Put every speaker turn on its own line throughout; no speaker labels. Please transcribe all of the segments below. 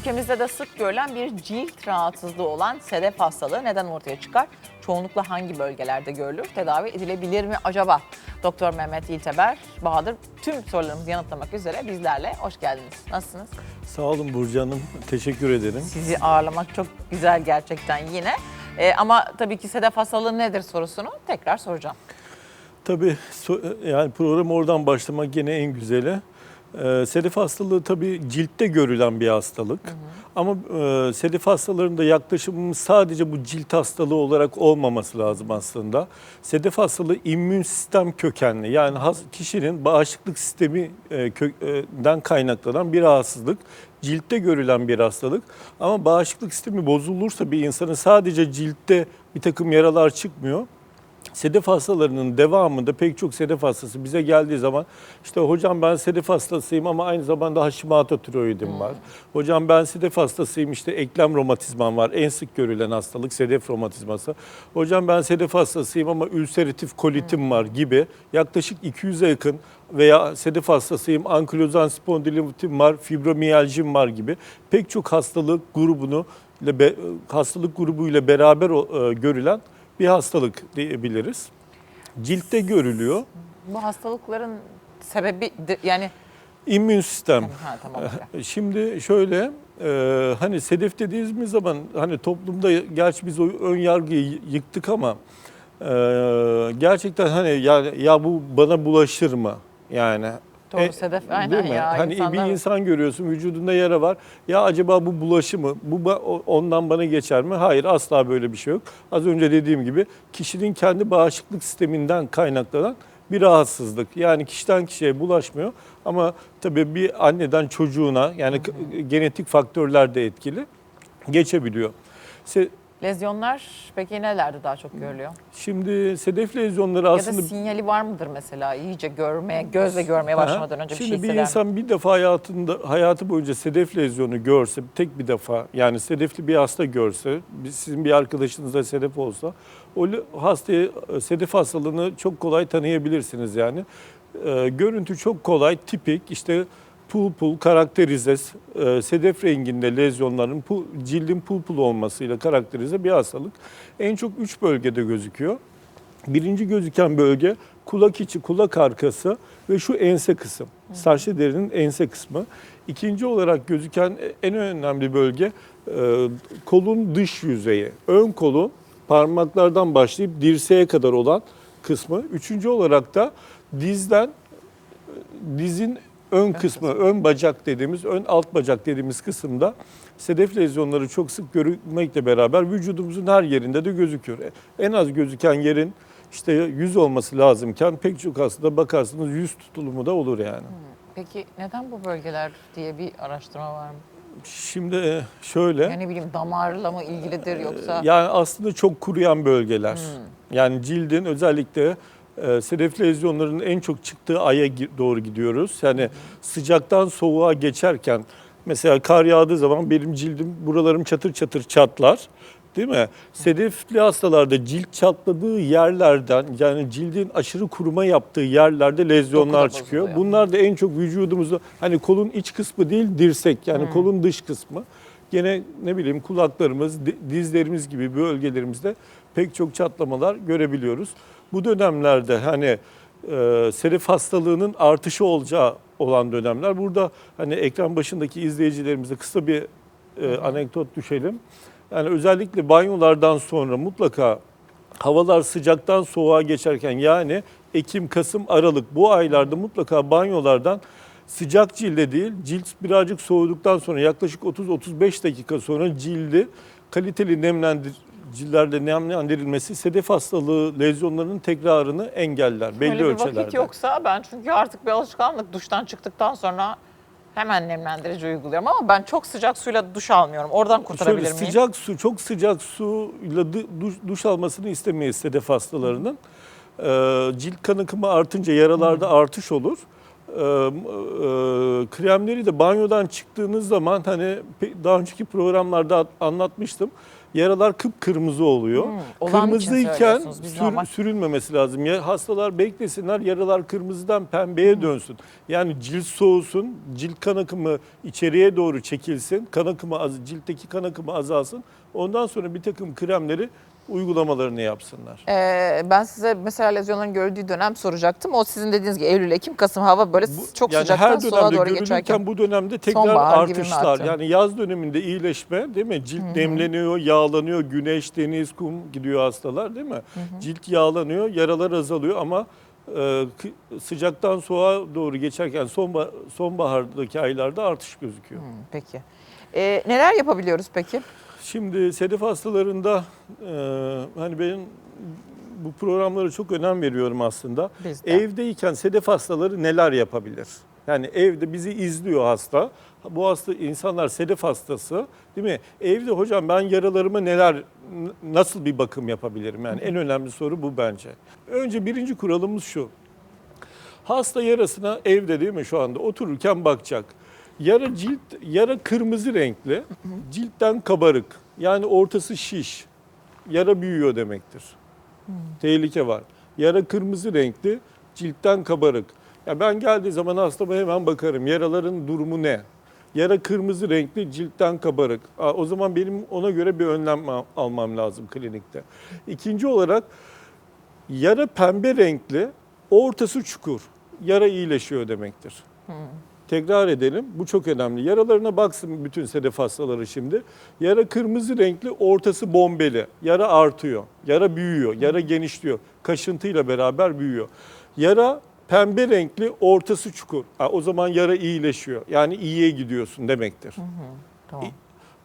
Ülkemizde de sık görülen bir cilt rahatsızlığı olan sedef hastalığı neden ortaya çıkar? Çoğunlukla hangi bölgelerde görülür? Tedavi edilebilir mi acaba? Doktor Mehmet İlteber, Bahadır tüm sorularımızı yanıtlamak üzere bizlerle. Hoş geldiniz. Nasılsınız?
Sağ olun Burcu Hanım. Teşekkür ederim.
Sizi ağırlamak çok güzel gerçekten yine. Ee, ama tabii ki sedef hastalığı nedir sorusunu tekrar soracağım.
Tabii so- yani program oradan başlamak gene en güzeli. Ee, sedef hastalığı tabii ciltte görülen bir hastalık. Ama e, sedef hastalarında yaklaşımımız sadece bu cilt hastalığı olarak olmaması lazım aslında. Sedef hastalığı immün sistem kökenli. Yani has- kişinin bağışıklık sistemi e, kaynaklanan bir rahatsızlık. Ciltte görülen bir hastalık. Ama bağışıklık sistemi bozulursa bir insanın sadece ciltte bir takım yaralar çıkmıyor. Sedef hastalarının devamında pek çok sedef hastası bize geldiği zaman işte hocam ben sedef hastasıyım ama aynı zamanda Hashimoto tiroidim var. Hocam ben sedef hastasıyım işte eklem romatizmam var. En sık görülen hastalık sedef romatizması. Hocam ben sedef hastasıyım ama ülseratif kolitim var gibi yaklaşık 200'e yakın veya sedef hastasıyım, ankilozan spondilitim var, fibromiyalcim var gibi pek çok hastalık grubunu hastalık grubuyla beraber e, görülen bir hastalık diyebiliriz. Ciltte görülüyor.
Bu hastalıkların sebebi de- yani
İmmün sistem.
ha tamam.
Şimdi şöyle e, hani sedef dediğimiz zaman hani toplumda gerçi biz o ön yargıyı yıktık ama e, gerçekten hani ya, ya bu bana bulaşır mı? Yani
Doğru
E,
sedef aynen
Değil mi?
ya.
hani
insanlar-
bir insan görüyorsun vücudunda yara var. Ya acaba bu bulaşı mı? Bu ondan bana geçer mi? Hayır asla böyle bir şey yok. Az önce dediğim gibi kişinin kendi bağışıklık sisteminden kaynaklanan bir rahatsızlık. Yani kişiden kişiye bulaşmıyor ama tabii bir anneden çocuğuna yani k- genetik faktörler de etkili geçebiliyor.
Lezyonlar peki nelerde daha çok görülüyor?
Şimdi sedef lezyonları
Ya da
aslında
sinyali var mıdır mesela iyice görmeye, gözle görmeye başlamadan önce bir
Şimdi
şey
bir
hisseder mi?
insan bir defa hayatında hayatı boyunca sedef lezyonu görse, tek bir defa yani sedefli bir hasta görse, bir- sizin bir arkadaşınızda sedef olsa, o hastayı sedef hastalığını çok kolay tanıyabilirsiniz yani. E, görüntü çok kolay, tipik işte pul pul karakterize, e, sedef renginde lezyonların pul, cildin pul pul olmasıyla karakterize bir hastalık. En çok üç bölgede gözüküyor. Birinci gözüken bölge kulak içi, kulak arkası ve şu ense kısım. Saçlı derinin ense kısmı. İkinci olarak gözüken en önemli bölge e, kolun dış yüzeyi. Ön kolun parmaklardan başlayıp dirseğe kadar olan kısmı. Üçüncü olarak da dizden dizin ön kısmı, ön bacak dediğimiz, ön alt bacak dediğimiz kısımda sedef lezyonları çok sık görülmekle beraber vücudumuzun her yerinde de gözüküyor. En az gözüken yerin işte yüz olması lazımken pek çok hastada bakarsınız yüz tutulumu da olur yani.
Peki neden bu bölgeler diye bir araştırma var mı?
Şimdi e, şöyle.
Yani ne bileyim damarla mı ilgilidir yoksa?
Yani aslında çok kuruyan bölgeler. Yani cildin özellikle e, sedef lezyonlarının en çok çıktığı aya doğru gidiyoruz. Yani sıcaktan soğuğa geçerken mesela kar yağdığı zaman benim cildim buralarım çatır çatır çatlar. Değil mi? Sedefli hastalarda cilt çatladığı yerlerden yani cildin aşırı kuruma yaptığı yerlerde lezyonlar çıkıyor.
bozuluyor.
Bunlar da en çok vücudumuzda hani kolun iç kısmı değil dirsek yani kolun dış kısmı. Gene ne bileyim kulaklarımız, di- dizlerimiz gibi bölgelerimizde pek çok çatlamalar görebiliyoruz. Bu dönemlerde hani e, sedef hastalığının artışı olacağı olan dönemler. Burada hani ekran başındaki izleyicilerimize kısa bir e, anekdot düşelim. Yani özellikle banyolardan sonra mutlaka havalar sıcaktan soğuğa geçerken yani Ekim, Kasım, Aralık bu aylarda mutlaka banyolardan sıcak cilde değil cilt birazcık soğuduktan sonra yaklaşık 30-35 dakika sonra cildi kaliteli nemlendiricilerle nemlendirilmesi sedef hastalığı lezyonlarının tekrarını engeller belli
Öyle bir
ölçülerde.
vakit yoksa ben çünkü artık bir alışkanlık duştan çıktıktan sonra hemen nemlendirici uyguluyorum ama ben çok sıcak suyla duş almıyorum. Oradan kurtarabilir
Şöyle
miyim?
sıcak su, çok sıcak suyla du- duş, duş almasını istemeyiz sedef hastalarının. Ee, cilt kan akımı artınca yaralarda artış olur. Ee, e, kremleri de banyodan çıktığınız zaman hani daha önceki programlarda at- anlatmıştım. Yaralar kıpkırmızı oluyor.
Hmm,
Kırmızıyken sür-
normal-
sürülmemesi lazım. Ya hastalar beklesinler, yaralar kırmızıdan pembeye dönsün. Yani cilt soğusun, cilt kan akımı içeriye doğru çekilsin, kan akımı az, ciltteki kan akımı azalsın. Ondan sonra bir takım kremleri uygulamalarını yapsınlar.
Ee, ben size mesela lezyonların görüldüğü dönem soracaktım. O sizin dediğiniz gibi Eylül, Ekim, Kasım hava böyle
Bu-
çok
yani
sıcaktan
her
soğuğa
dönemde
doğru geçerken.
bu dönemde tekrar
Sonbahar
artışlar. Yani yaz döneminde iyileşme değil mi? Cilt nemleniyor, yağlanıyor, güneş, deniz, kum gidiyor hastalar değil mi? Cilt yağlanıyor, yaralar azalıyor ama e, sıcaktan soğuğa doğru geçerken sonba, sonbahardaki aylarda artış gözüküyor.
Hmm, peki. Ee, neler yapabiliyoruz peki?
Şimdi sedef hastalarında e, hani ben bu programlara çok önem veriyorum aslında.
Biz de.
Evdeyken sedef hastaları neler yapabilir? Yani evde bizi izliyor hasta. Bu hasta insanlar sedef hastası değil mi? Evde hocam ben yaralarıma neler nasıl bir bakım yapabilirim? Yani en önemli soru bu bence. Önce birinci kuralımız şu. Hasta yarasına evde değil mi şu anda otururken bakacak. Yara cilt yara kırmızı renkli, ciltten kabarık. Yani ortası şiş. Yara büyüyor demektir. Tehlike var. Yara kırmızı renkli, ciltten kabarık. Ya ben geldiği zaman hastama hemen bakarım. Yaraların durumu ne? Yara kırmızı renkli, ciltten kabarık. Aa, o zaman benim ona göre bir önlem al- almam lazım klinikte. İkinci olarak yara pembe renkli, ortası çukur. Yara iyileşiyor demektir. Tekrar edelim. Bu çok önemli. Yaralarına baksın bütün sedef hastaları şimdi. Yara kırmızı renkli, ortası bombeli. Yara artıyor. Yara büyüyor. Yara genişliyor. Kaşıntıyla beraber büyüyor. Yara pembe renkli, ortası çukur. Ha, o zaman yara iyileşiyor. Yani iyiye gidiyorsun demektir.
Tamam.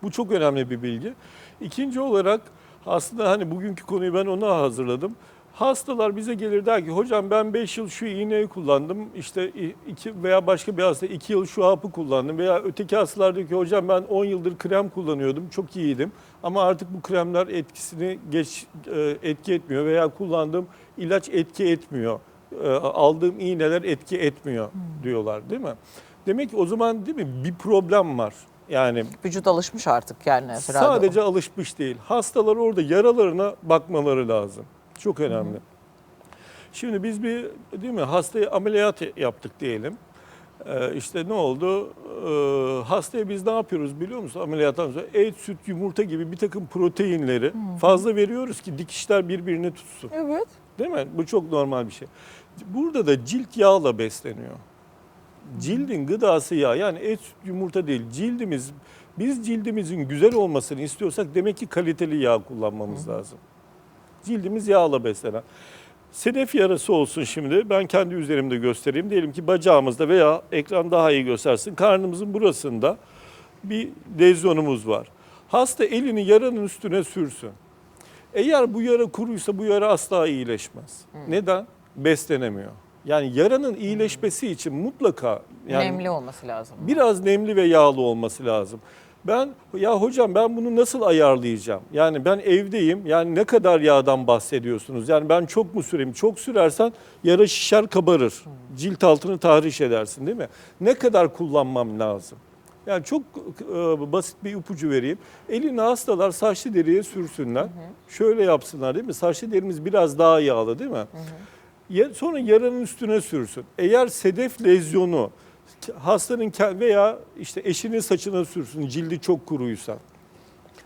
Bu çok önemli bir bilgi. İkinci olarak aslında hani bugünkü konuyu ben ona hazırladım. Hastalar bize gelir der ki hocam ben 5 yıl şu iğneyi kullandım işte iki veya başka bir hasta 2 yıl şu hapı kullandım veya öteki hastalar diyor ki hocam ben 10 yıldır krem kullanıyordum çok iyiydim ama artık bu kremler etkisini geç e, etki etmiyor veya kullandığım ilaç etki etmiyor E, aldığım iğneler etki etmiyor diyorlar değil mi? Demek ki o zaman değil mi bir problem var. Yani
Vücut alışmış artık yani.
Sadece alışmış değil. Hastalar orada yaralarına bakmaları lazım. Çok önemli. Şimdi biz bir değil mi hastaya ameliyat yaptık diyelim. Ee, işte ne oldu? Ee, hastaya biz ne yapıyoruz biliyor musun ameliyattan sonra? Et, süt, yumurta gibi bir takım proteinleri fazla veriyoruz ki dikişler birbirini tutsun.
Evet.
Değil mi? Bu çok normal bir şey. Burada da cilt yağla besleniyor. Cildin gıdası yağ. Yani et, süt, yumurta değil. Cildimiz, biz cildimizin güzel olmasını istiyorsak demek ki kaliteli yağ kullanmamız lazım. Cildimiz yağla beslenen. Sedef yarası olsun şimdi. Ben kendi üzerimde göstereyim. Diyelim ki bacağımızda veya ekran daha iyi göstersin. Karnımızın burasında bir lezyonumuz var. Hasta elini yaranın üstüne sürsün. Eğer bu yara kuruysa bu yara asla iyileşmez. Neden? Beslenemiyor. Yani yaranın iyileşmesi için mutlaka yani
Nemli olması lazım.
biraz nemli ve yağlı olması lazım. Ben ya hocam ben bunu nasıl ayarlayacağım? Yani ben evdeyim. Yani ne kadar yağdan bahsediyorsunuz? Yani ben çok mu süreyim? Çok sürersen yara şişer kabarır. Cilt altını tahriş edersin değil mi? Ne kadar kullanmam lazım? Yani çok e, basit bir ipucu vereyim. Elini hastalar saçlı deriye sürsünler. Şöyle yapsınlar değil mi? Saçlı derimiz biraz daha yağlı değil mi? Ya- Sonra yaranın üstüne sürsün. Eğer sedef lezyonu hastanın veya işte eşinin saçına sürsün cildi çok kuruysa.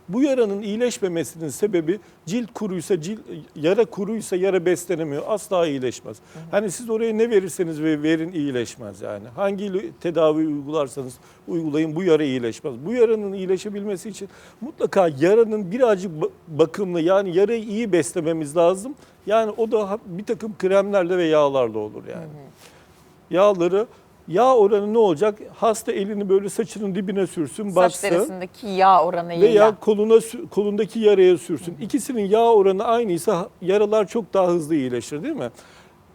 Bu yaranın iyileşmemesinin sebebi cilt kuruysa, cilt, yara kuruysa yara beslenemiyor. Asla iyileşmez. Hani siz oraya ne verirseniz ve verin iyileşmez yani. Hangi tedavi uygularsanız uygulayın bu yara iyileşmez. Bu yaranın iyileşebilmesi için mutlaka yaranın birazcık ba- bakımlı yani yarayı iyi beslememiz lazım. Yani o da bir takım kremlerle ve yağlarla olur yani. Yağları Yağ oranı ne olacak? Hasta elini böyle saçının dibine sürsün,
Saç
bassın
derisindeki yağ oranı
veya koluna kolundaki yaraya sürsün. İkisinin yağ oranı aynıysa yaralar çok daha hızlı iyileşir değil mi?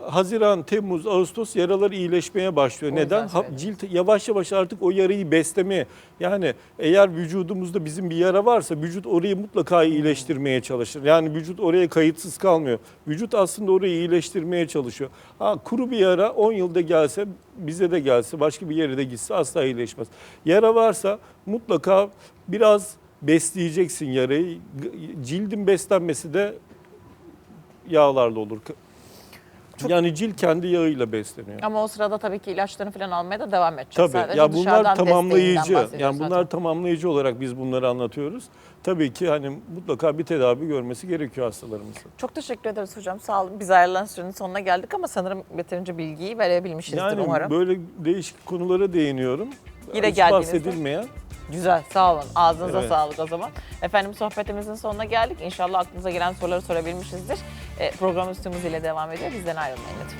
Haziran, Temmuz, Ağustos yaralar iyileşmeye başlıyor.
O
Neden? Ha- cilt yavaş yavaş artık o yarayı beslemeye. Yani eğer vücudumuzda bizim bir yara varsa vücut orayı mutlaka iyileştirmeye çalışır. Yani vücut oraya kayıtsız kalmıyor. Vücut aslında orayı iyileştirmeye çalışıyor. Ha, kuru bir yara 10 yılda gelse bize de gelse başka bir yere de gitse asla iyileşmez. Yara varsa mutlaka biraz besleyeceksin yarayı. Cildin beslenmesi de yağlarla olur.
Çok-
Yani cilt kendi yağıyla besleniyor.
Ama o sırada tabii ki ilaçlarını falan almaya da devam edeceğiz.
Tabii.
Sadece
Ya bunlar tamamlayıcı. Yani bunlar
zaten.
tamamlayıcı olarak biz bunları anlatıyoruz. Tabii ki hani mutlaka bir tedavi görmesi gerekiyor hastalarımızın.
Çok teşekkür ederiz hocam. Sağ olun. Biz ayrılan sürenin sonuna geldik ama sanırım yeterince bilgiyi verebilmişizdir
Yani
umarım.
böyle değişik konulara değiniyorum.
Yine
Hiç bahsedilmeyen.
Güzel, sağ olun. Ağzınıza
Evet.
sağlık o zaman. Efendim sohbetimizin sonuna geldik. İnşallah aklınıza gelen soruları sorabilmişizdir. E, programımız tüm hızıyla devam ediyor. Bizden ayrılmayın lütfen.